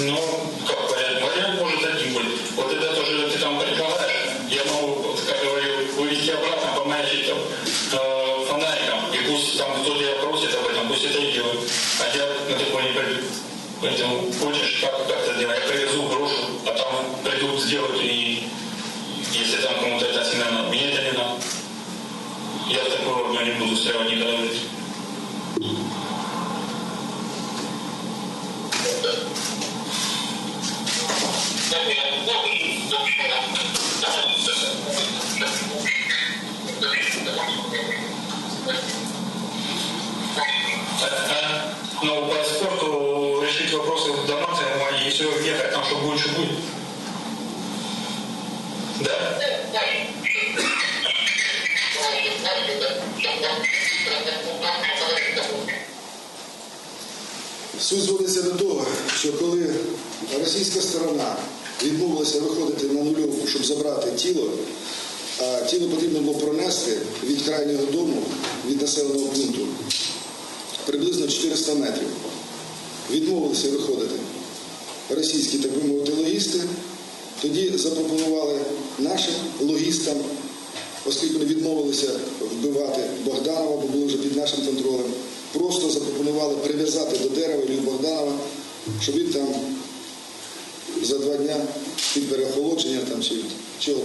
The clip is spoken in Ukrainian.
но как говорят, вариант может один быть. Вот это тоже ты там прикрываешь. Я могу, как говорил, вывести обратно, помаячить там, э, фонариком. И пусть там кто-то я просит об этом, пусть это и делают. А я на такое не приду. Поэтому хочешь как, как это делать. Я привезу, брошу, а там придут, сделать И если там кому-то это сильно надо, мне это не надо. Я в такой не буду стрелять никогда. В жизни. А, Ну, по спорту решить вопросы до максимума и все, ехать там, что что будет. Да? Суть зводиться до того, що коли російська сторона відмовилася виходити на нульовку, щоб забрати тіло, а тіло потрібно було пронести від крайнього дому, від населеного пункту, приблизно 400 метрів. Відмовилися виходити російські, так би мовити, логісти. Тоді запропонували нашим логістам, оскільки вони відмовилися вбивати Богданова, бо були вже під нашим контролем, просто запропонували прив'язати до дерева Ілью Богданова, щоб він там за два дня під переохолодження там, чи чого